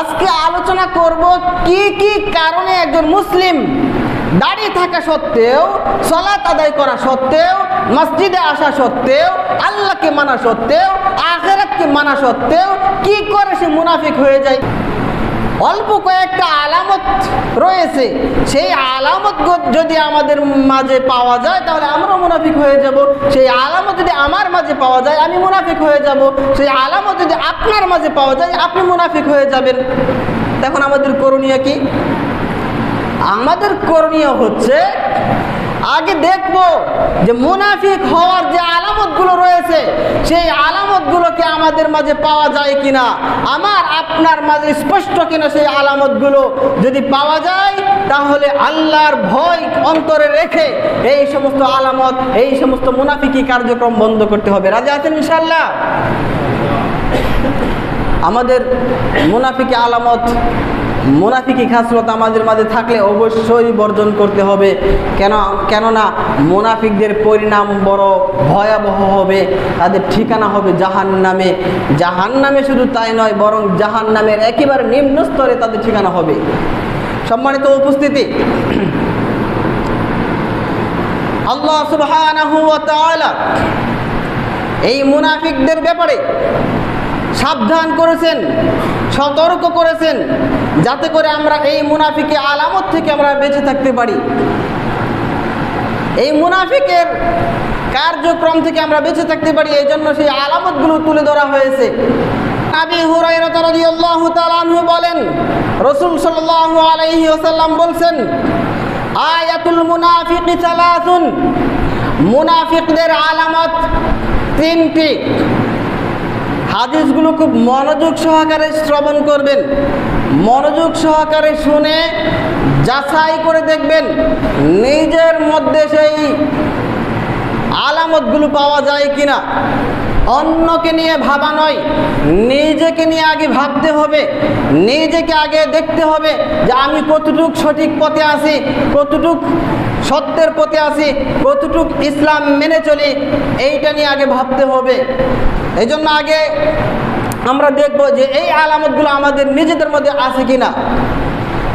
আজকে আলোচনা করব কি কি কারণে একজন মুসলিম দাঁড়িয়ে থাকা সত্ত্বেও, সলাত আদায় করা সত্ত্বেও, মসজিদে আসা সত্ত্বেও, আল্লাহকে মানা সত্ত্বেও, আখেরাতকে মানা সত্ত্বেও, কি করে সে মুনাফিক হয়ে যায়? অল্প কয়েকটা আলামত রয়েছে। সেই আলামত যদি আমাদের মাঝে পাওয়া যায়, তাহলে আমরাও মুনাফিক হয়ে যাব। সেই আলামত যদি আমার মাঝে পাওয়া যায়, আমি মুনাফিক হয়ে যাব। সেই আলামত যদি আপনার মাঝে পাওয়া যায়, আপনি মুনাফিক হয়ে যাবেন। তখন আমাদের করণীয় কি? আমাদের করণীয় হচ্ছে আগে দেখব যে মুনাফিক হওয়ার যে আলামতগুলো রয়েছে, সেই আলামতগুলোকে আমাদের মাঝে পাওয়া যায় কিনা? আমার, আপনার মাঝে স্পষ্ট কিনা সেই আলামতগুলো? যদি পাওয়া যায়, তাহলে আল্লাহর ভয় অন্তরে রেখে এই সমস্ত আলামত, এই সমস্ত মুনাফিকি কার্যক্রম বন্ধ করতে হবে। রাজা আছেন ইনশাল্লাহ আমাদের মুনাফিকি আলামত মুনাফিকি খাসরত আমাদের মাঝে থাকলে অবশ্যই বর্জন করতে হবে। কেন কেননা মুনাফিকদের পরিণাম বড় ভয়াবহ হবে, তাদের ঠিকানা হবে জাহান নামে জাহান নামে শুধু তাই নয়, বরং জাহান নামের একেবারে নিম্ন স্তরে তাদের ঠিকানা হবে। সম্মানিত উপস্থিতি, আল্লাহ তাআলা এই মুনাফিকদের ব্যাপারে সাবধান করেছেন, সতর্ক করেছেন। যাতে করে আমরা এই মুনাফিকে আলামত থেকে আমরা বেঁচে থাকতে পারি। এই মুনাফিকের কার্যক্রম থেকে আমরা বেঁচে থাকতে পারি এই জন্য সেই আলামতগুলো তুলে ধরা হয়েছে। আবি হুরায়রা রাদিয়াল্লাহু তাআলা আনহু বলেন, রাসূল সাল্লাল্লাহু আলাইহি ওয়াসাল্লাম বলছেন, আয়াতুল মুনাফিকি সালাসুন। মুনাফিকদের আলামত তিনটি। হাদিসগুলো খুব মনোযোগ সহকারে শ্রবণ করবেন। মনোযোগ সহকারে শুনে যাচাই করে দেখবেন, নিজের মধ্যে সেই আলামতগুলো পাওয়া যায় কিনা। অন্যকে নিয়ে ভাবা নয়, নিজেকে নিয়ে আগে ভাবতে হবে, নিজেকে আগে দেখতে হবে যে আমি কতটুক সঠিক পথে আছি, কতটুক সত্যের পথে আছি, কতটুক ইসলাম মেনে চলি, এইটা নিয়ে আগে ভাবতে হবে। এই জন্য আগে আমরা দেখব যে এই আলামতগুলো আমাদের নিজেদের মধ্যে আছে কিনা।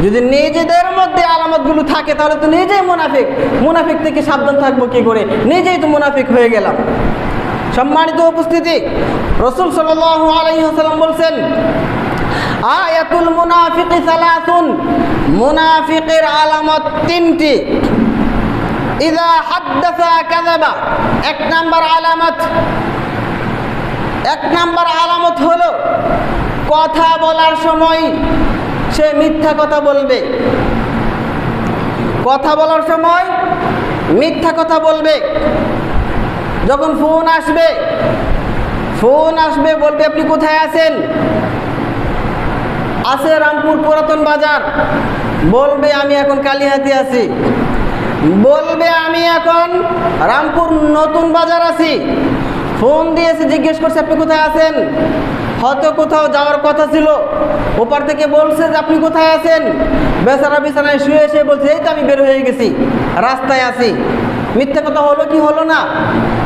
যদি নিজেদের মধ্যে আলামতগুলো থাকে, তাহলে তো নিজেই মুনাফিক। মুনাফিক থেকে সাবধান থাকব কি করে? নিজেই তো মুনাফিক হয়ে গেলাম। সম্মানিত উপস্থিতি, রসুল ওয়াসাল্লাম বলছেন, আয়াতুল মুনাফিকি সালাসুন মুনাফিকের আলামত তিনটি। ইদা হাদ্দাসা কাযাবা। এক নাম্বার আলামত। এক নাম্বার আলামত হলো, কথা বলার সময় সে মিথ্যা কথা বলবে। কথা বলার সময় মিথ্যা কথা বলবে। যখন ফোন আসবে ফোন আসবে বলবে, আপনি কোথায় আছেন? আছে রামপুর পুরাতন বাজার। বলবে, আমি এখন কালীহাতি আছি। বলবে আমি এখন রামপুর নতুন বাজার আছি। ফোন দিয়েছে, জিজ্ঞেস করছে, আপনি কোথায় আছেন? হয়তো কোথাও যাওয়ার কথা ছিল। ওপার থেকে বলছে যে, আপনি কোথায় আছেন? বেচারা বিছানায় শুয়ে এসে বলছে, এই তো আমি বের হয়ে গেছি, রাস্তায় আছি। মিথ্যে কথা হলো কি হলো না?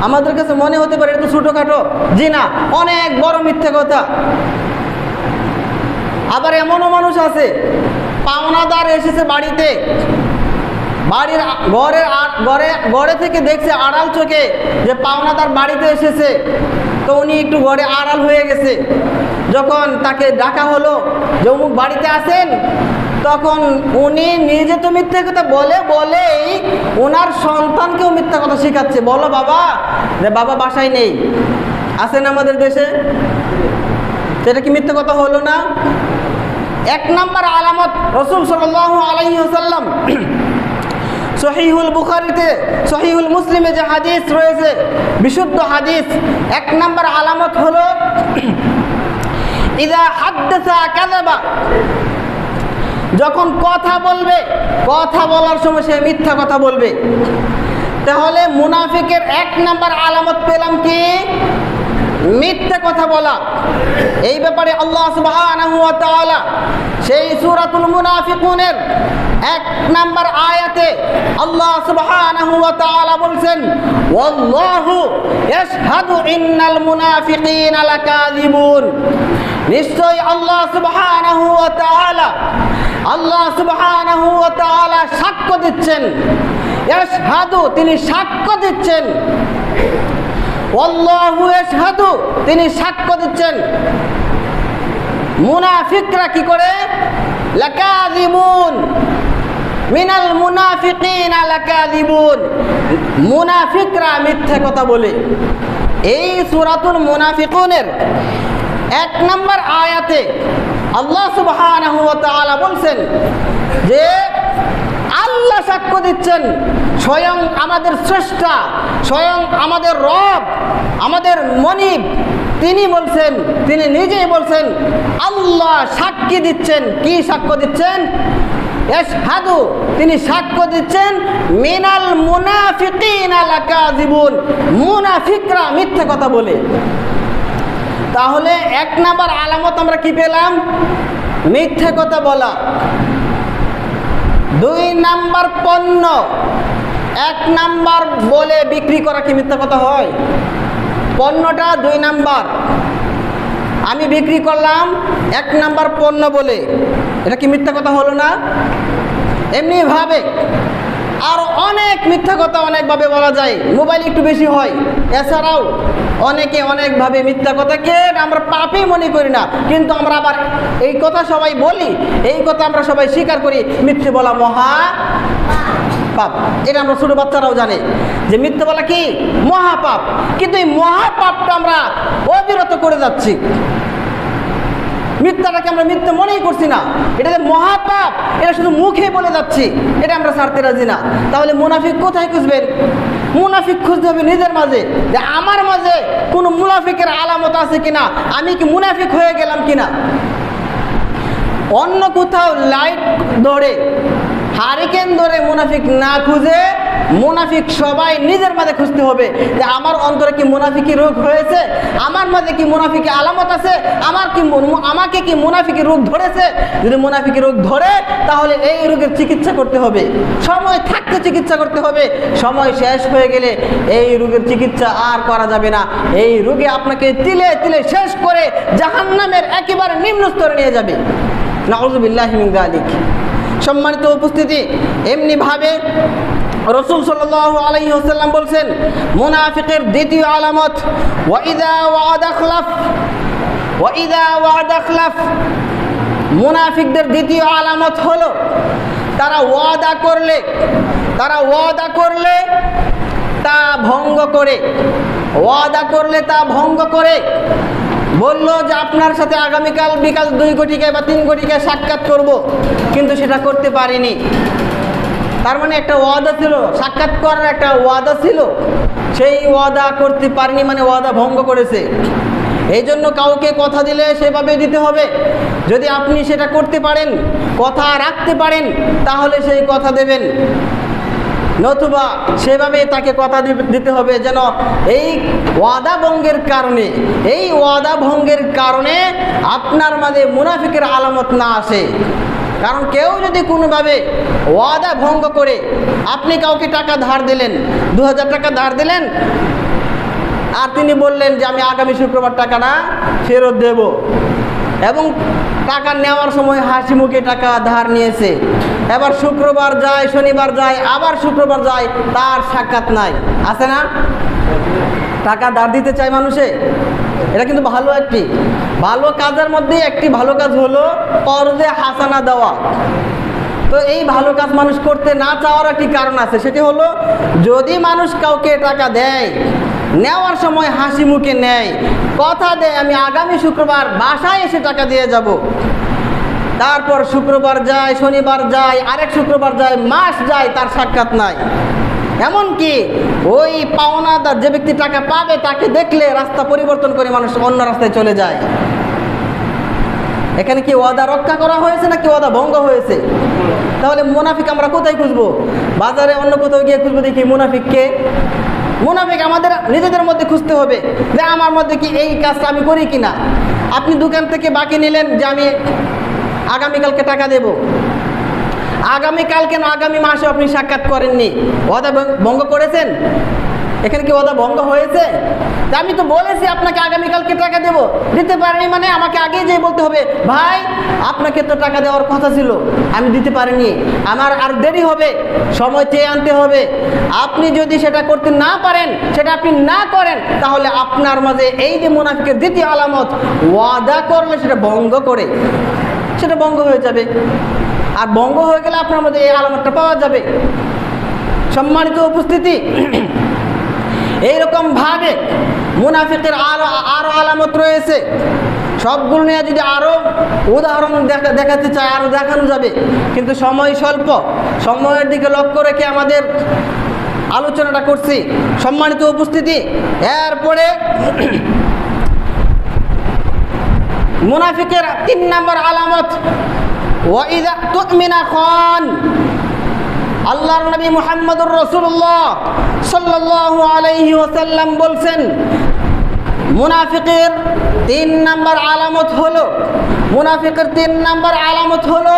আমাদের কাছে মনে হতে পারে এটা তো ছোটোখাটো। জি না, অনেক বড় মিথ্যে কথা। আবার এমনও মানুষ আছে, পাওনাদার এসেছে বাড়িতে। বাড়ির ঘরের ঘরে ঘরে থেকে দেখছে আড়াল চোখে যে পাওনা তার বাড়িতে এসেছে। তো উনি একটু ঘরে আড়াল হয়ে গেছে। যখন তাকে ডাকা হলো যে অমুক বাড়িতে আসেন তখন উনি নিজে তো মিথ্যা কথা বলে, বলেই ওনার সন্তানকেও মিথ্যা কথা শেখাচ্ছে। বলো বাবা, যে বাবা বাসায় নেই। আছেন আমাদের দেশে? সেটা কি মিথ্যা কথা হলো না? এক নম্বর আলামত রসুল আলাইহি ওয়াসাল্লাম সহিহুল বুখারিতে, সহিহুল মুসলিমে যে হাদিস রয়েছে, বিশুদ্ধ হাদিস, এক নম্বর আলামত হলো, ইদা হাদ্দাসা কাযাবা, যখন কথা বলবে, কথা বলার সময় সে মিথ্যা কথা বলবে। তাহলে মুনাফিকের এক নাম্বার আলামত পেলাম কি? মিথ্যা কথা বলা। এই ব্যাপারে আল্লাহ তাআলা সেই সূরাতুল মুনাফিকুনের এক নাম্বার আয়াতে আল্লাহ সুবহানাহু ওয়া তাআলা বলছেন, ওয়াল্লাহু ইয়াশহাদু ইন্নাল মুনাফিকিনা লাকাযিবুন। নিশ্চয় আল্লাহ সুবহানাহু ওয়া তাআলা, আল্লাহ সুবহানাহু ওয়া তাআলা সাক্ষ্য দিচ্ছেন। ইয়াশহাদু, তিনি সাক্ষ্য দিচ্ছেন। আল্লাহু ইয়াশহাদু, তিনি সাক্ষ্য দিচ্ছেন। মুনাফিকরা কি করে? লাকাযিবুন। মিনাল মুনাফিকিনা লাকাযিবুন মুনাফিকরা মিথ্যা কথা বলে। এই সূরাতুল মুনাফিকুনের এক নম্বর আয়াতে আল্লাহ সুবহানাহু ওয়া তাআলা বলছেন যে, আল্লাহ সাক্ষ্য দিচ্ছেন, স্বয়ং আমাদের স্রষ্টা, স্বয়ং আমাদের রব, আমাদের মনিব, তিনি বলছেন, তিনি নিজেই বলছেন, আল্লাহ সাক্ষী দিচ্ছেন। কি সাক্ষ্য দিচ্ছেন? এসহাদু তিনি সাক্ষ্য দিচ্ছেন, মিনাল মুনাফিকিন লাকাযিবুন মুনাফিকরা মিথ্যে কথা বলে। তাহলে এক নাম্বার আলামত আমরা কি পেলাম? মিথ্যে কথা বলা। দুই নাম্বার পণ্য। এক নাম্বার বলে বিক্রি করা কি মিথ্যা কথা হয়? পণ্যটা দুই নাম্বার। আমি বিক্রি করলাম এক নাম্বার পণ্য বলে। এটা কি মিথ্যা কথা হলো না? এমনিভাবে আর অনেক মিথ্যা কথা অনেকভাবে বলা যায়। মোবাইল একটু বেশি হয়। এছাড়াও অনেকে অনেকভাবে মিথ্যা কথাকে আমরা পাপই মনে করি না। কিন্তু আমরা আবার এই কথা সবাই বলি। এই কথা আমরা সবাই স্বীকার করি। মিথ্যে বলা মহা পাপ এটা আমরা ছোটো বাচ্চারাও জানে। যে মিথ্যে বলা কি? মহাপাপ। কিন্তু এই মহাপাপটা আমরা অবিরত করে যাচ্ছি। মিথ্যাটাকে আমরা মিথ্যে মনেই করছি না। এটা যে মহাপাপ, এটা শুধু মুখে বলে যাচ্ছি। এটা আমরা ছাড়তে রাজি না। তাহলে মুনাফিক কোথায় খুঁজবেন? মুনাফিক খুঁজতে হবে নিজের মাঝে। যে আমার মাঝে কোনো মুনাফিকের আলামত আছে কিনা? আমি কি মুনাফিক হয়ে গেলাম কিনা? অন্য কোথাও লাইট ধরে হারিকেন ধরে মুনাফিক না খুঁজে? মুনাফিক সবাই নিজের মাঝে খুঁজতে হবে যে আমার অন্তরে কি মুনাফিকি রোগ হয়েছে? আমার মাঝে কি মুনাফিকি আলামত আছে? আমার কি আমাকে কি মুনাফিকি রোগ ধরেছে? যদি মুনাফিকি রোগ ধরে, তাহলে এই রোগের চিকিৎসা করতে হবে। সময় থাকতে চিকিৎসা করতে হবে। সময় শেষ হয়ে গেলে এই রোগের চিকিৎসা আর করা যাবে না। এই রোগে আপনাকে তিলে তিলে শেষ করে জাহান্নামের একেবারে নিম্ন স্তরে নিয়ে যাবে। নাউজুবিল্লাহ মিন যালিক। সম্মানিত উপস্থিতি এমনি ভাবে রসুল সাল্লাল্লাহু আলাইহি ওয়াসাল্লাম বলছেন, মুনাফিকের দ্বিতীয় আলামত, ওয়াইদা ওয়াদা ওয়াইদা ওয়াদা মুনাফিকদের দ্বিতীয় আলামত হলো, তারা ওয়াদা করলে, তারা ওয়াদা করলে তা ভঙ্গ করে, ওয়াদা করলে তা ভঙ্গ করে বলল যে আপনার সাথে আগামীকাল বিকাল দুই কোটিকে বা তিন কোটিকে সাক্ষাৎ করব, কিন্তু সেটা করতে পারিনি। তার মানে একটা ওয়াদা ছিল, সাক্ষাৎ করার একটা ওয়াদা ছিল। সেই ওয়াদা করতে পারিনি মানে ওয়াদা ভঙ্গ করেছে। এই জন্য কাউকে কথা দিলে সেভাবে দিতে হবে। যদি আপনি সেটা করতে পারেন, কথা রাখতে পারেন, তাহলে সেই কথা দেবেন। নতুবা সেভাবে তাকে কথা দিতে হবে যেন এই ওয়াদা ভঙ্গের কারণে, এই ওয়াদা ভঙ্গের কারণে আপনার মাঝে মুনাফিকের আলামত না আসে। কারণ কেউ যদি কোনোভাবে ওয়াদা ভঙ্গ করে আপনি কাউকে টাকা ধার দিলেন, দু হাজার টাকা ধার দিলেন, আর তিনি বললেন যে আমি আগামী শুক্রবার টাকাটা ফেরত দেব। এবং টাকা নেওয়ার সময় হাসি মুখে টাকা ধার নিয়েছে। এবার শুক্রবার যায়, শনিবার যায়, আবার শুক্রবার যায়, তার সাক্ষাৎ নাই। আছে না? টাকা ধার দিতে চায় মানুষে? এটা কিন্তু ভালো একটি। ভালো কাজের মধ্যে একটি ভালো কাজ হলো কর্জে হাসানা দেওয়া। তো এই ভালো কাজ মানুষ করতে না চাওয়ার একটি কারণ আছে। সেটি হলো, যদি মানুষ কাউকে টাকা দেয় নেওয়ার সময় হাসি মুখে নেয়। কথা দেয়, আমি আগামী শুক্রবার বাসায় এসে টাকা দিয়ে যাব। তারপর শুক্রবার যায়, শনিবার যায়, আরেক শুক্রবার যায়, মাস যায়, তার সাক্ষাৎ নাই। এমনকি ওই পাওনাদার যে ব্যক্তি টাকা পাবে, তাকে দেখলে রাস্তা পরিবর্তন করে মানুষ অন্য রাস্তায় চলে যায়। এখানে কি ওয়াদা রক্ষা করা হয়েছে নাকি ওয়াদা ভঙ্গ হয়েছে? তাহলে মুনাফিক আমরা কোথায় খুঁজবো? বাজারে অন্য কোথাও গিয়ে খুঁজবো দেখি মুনাফিককে মুনাফিক আমাদের নিজেদের মধ্যে খুঁজতে হবে যে আমার মধ্যে কি এই কাজটা আমি করি কি না আপনি দোকান থেকে বাকি নিলেন যে আমি আগামীকালকে টাকা দেব। আগামীকাল কেন আগামী মাসে আপনি সাক্ষাৎ করেননি। ওয়াদা ভঙ্গ করেছেন? এখানে কি ওদা ভঙ্গ হয়েছে? আমি তো বলেছি আপনাকে আগামীকালকে টাকা দেব। দিতে পারিনি মানে আমাকে আগেই যেয়ে বলতে হবে, ভাই, আপনাকে তো টাকা দেওয়ার কথা ছিল, আমি দিতে পারিনি। আমার আর দেরি হবে, সময় চেয়ে আনতে হবে। আপনি যদি সেটা করতে না পারেন, সেটা আপনি না করেন, তাহলে আপনার মাঝে এই যে মুনাফিকের দ্বিতীয় আলামত, ওয়াদা করলে সেটা ভঙ্গ করে, সেটা ভঙ্গ হয়ে যাবে। আর ভঙ্গ হয়ে গেলে আপনার মধ্যে এই আলামতটা পাওয়া যাবে। সম্মানিত উপস্থিতি এইরকম ভাবে মুনাফিকের আরও আরও আলামত রয়েছে। সবগুলো নিয়ে যদি আরও উদাহরণ দেখা দেখাতে চায়, আরও দেখানো যাবে। কিন্তু সময় স্বল্প। সময়ের দিকে লক্ষ্য রেখে আমাদের আলোচনাটা করছি। সম্মানিত উপস্থিতি, এরপরে মুনাফিকের তিন নম্বর আলামত ওয়াইদা তুমিনা খান। আল্লাহর নবী মুহাম্মদুর রসুল্লাহ সাল্লাল্লাহু আলাইহি ওয়াসাল্লাম বলছেন, মুনাফিকের তিন নাম্বার আলামত হলো, মুনাফিকের তিন নাম্বার আলামত হলো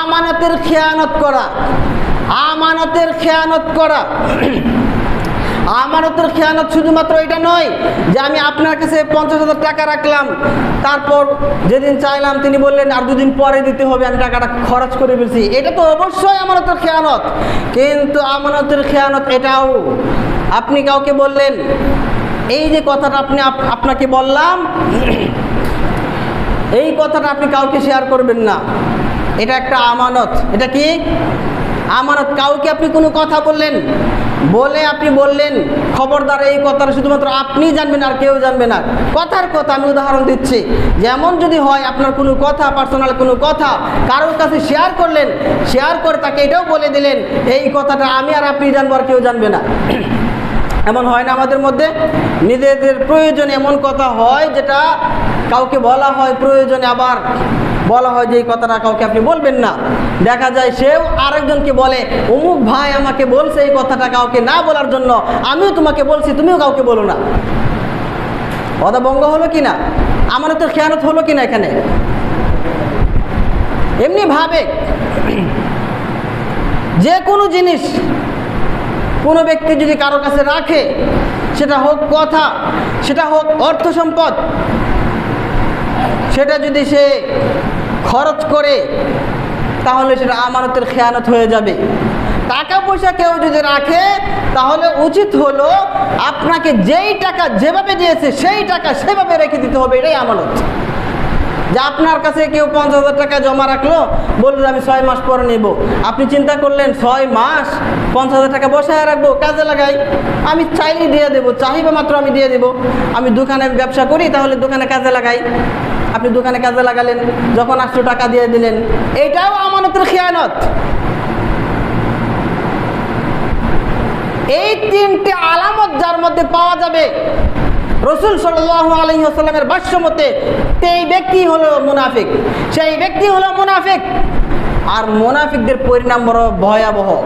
আমানতের খেয়ানত করা, আমানতের খেয়ানত করা। আমানতের খেয়ানত শুধুমাত্র এটা নয় যে আমি আপনার কাছে পঞ্চাশ হাজার টাকা রাখলাম। তারপর যেদিন চাইলাম তিনি বললেন, আর দুদিন পরে দিতে হবে, আমি টাকাটা খরচ করে ফেলছি। এটা তো অবশ্যই আমানতের খেয়ানত। কিন্তু আমানতের খেয়ানত এটাও, আপনি কাউকে বললেন, এই যে কথাটা আপনি আপ- আপনাকে বললাম, এই কথাটা আপনি কাউকে শেয়ার করবেন না। এটা একটা আমানত। এটা কি? আমানত কাউকে আপনি কোনো কথা বললেন? বলে আপনি বললেন, খবরদার এই কথাটা শুধুমাত্র আপনি জানবেন আর কেউ জানবে না। কথার কথা আমি উদাহরণ দিচ্ছি। যেমন যদি হয় আপনার কোনো কথা পার্সোনাল কোনো কথা, কারোর কাছে শেয়ার করলেন শেয়ার করে তাকে এটাও বলে দিলেন, এই কথাটা আমি আর আপনি জানব আর কেউ জানবে না। এমন হয় না আমাদের মধ্যে? নিজেদের প্রয়োজনে এমন কথা হয় যেটা কাউকে বলা হয় প্রয়োজনে আবার বলা হয় যে এই কথাটা কাউকে আপনি বলবেন না। দেখা যায় সেও আরেকজনকে বলে, অমুক ভাই আমাকে বলছে এই কথাটা কাউকে না বলার জন্য, আমিও তোমাকে বলছি, তুমিও কাউকে বলো না। কথা বঙ্গ হলো কি না? আমারও তো খেয়ানত হলো কি না এখানে? এমনি ভাবে যে কোনো জিনিস কোনো ব্যক্তি যদি কারও কাছে রাখে, সেটা হোক কথা, সেটা হোক অর্থ সম্পদ, সেটা যদি সে খরচ করে, তাহলে সেটা আমানতের খেয়ানত হয়ে যাবে। টাকা পয়সা কেউ যদি রাখে, তাহলে উচিত হলো আপনাকে যেই টাকা যেভাবে দিয়েছে, সেই টাকা সেভাবে রেখে দিতে হবে, এটাই আমানত। যে আপনার কাছে কেউ পঞ্চাশ হাজার টাকা জমা রাখল, বলল, আমি ছয় মাস পরে নেব। আপনি চিন্তা করলেন, ছয় মাস, পঞ্চাশ হাজার টাকা বসায় রাখব, কাজে লাগাই। আমি চাইলে দিয়ে দেবো চাহিবা মাত্র আমি দিয়ে দেবো। আমি দোকানে ব্যবসা করি, তাহলে দোকানে কাজে লাগাই। আপনি দোকানে কাজে লাগালেন, যখন আটশো টাকা দিয়ে দিলেন। এইটাও আমানতের খেয়ানত। এই তিনটে আলামত যার মধ্যে পাওয়া যাবে, রসুল সাল্লাহ আলহিহাস্লামের ভাষ্য মতে, সেই ব্যক্তি হলো মুনাফিক। সেই ব্যক্তি হলো মুনাফিক। আর মুনাফিকদের পরিণাম বড় ভয়াবহ।